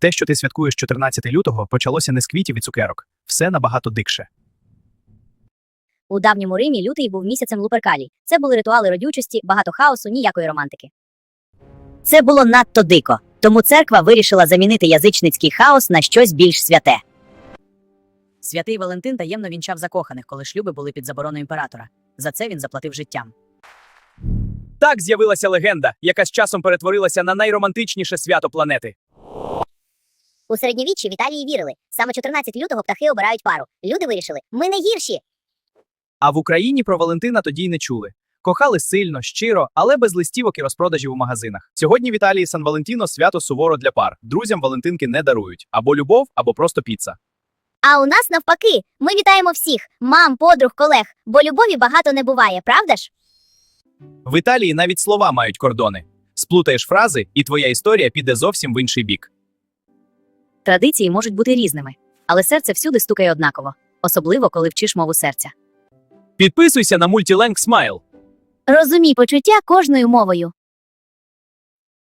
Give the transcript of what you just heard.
Те, що ти святкуєш 14 лютого, почалося не з квітів і цукерок. Все набагато дикше. У давньому Римі лютий був місяцем Луперкалій. Це були ритуали родючості, багато хаосу, ніякої романтики. Це було надто дико, тому церква вирішила замінити язичницький хаос на щось більш святе. Святий Валентин таємно вінчав закоханих, коли шлюби були під забороною імператора. За це він заплатив життям. Так з'явилася легенда, яка з часом перетворилася на найромантичніше свято планети. У середньовіччі в Італії вірили. Саме 14 лютого птахи обирають пару. Люди вирішили, ми не гірші. А в Україні про Валентина тоді й не чули. Кохали сильно, щиро, але без листівок і розпродажів у магазинах. Сьогодні в Італії Сан Валентіно свято суворо для пар. Друзям Валентинки не дарують або любов, або просто піца. А у нас навпаки, ми вітаємо всіх мам, подруг, колег, бо любові багато не буває, правда ж? В Італії навіть слова мають кордони. Сплутаєш фрази, і твоя історія піде зовсім в інший бік. Традиції можуть бути різними, але серце всюди стукає однаково, особливо коли вчиш мову серця. Підписуйся на Multilang Smile. Розумій почуття кожною мовою.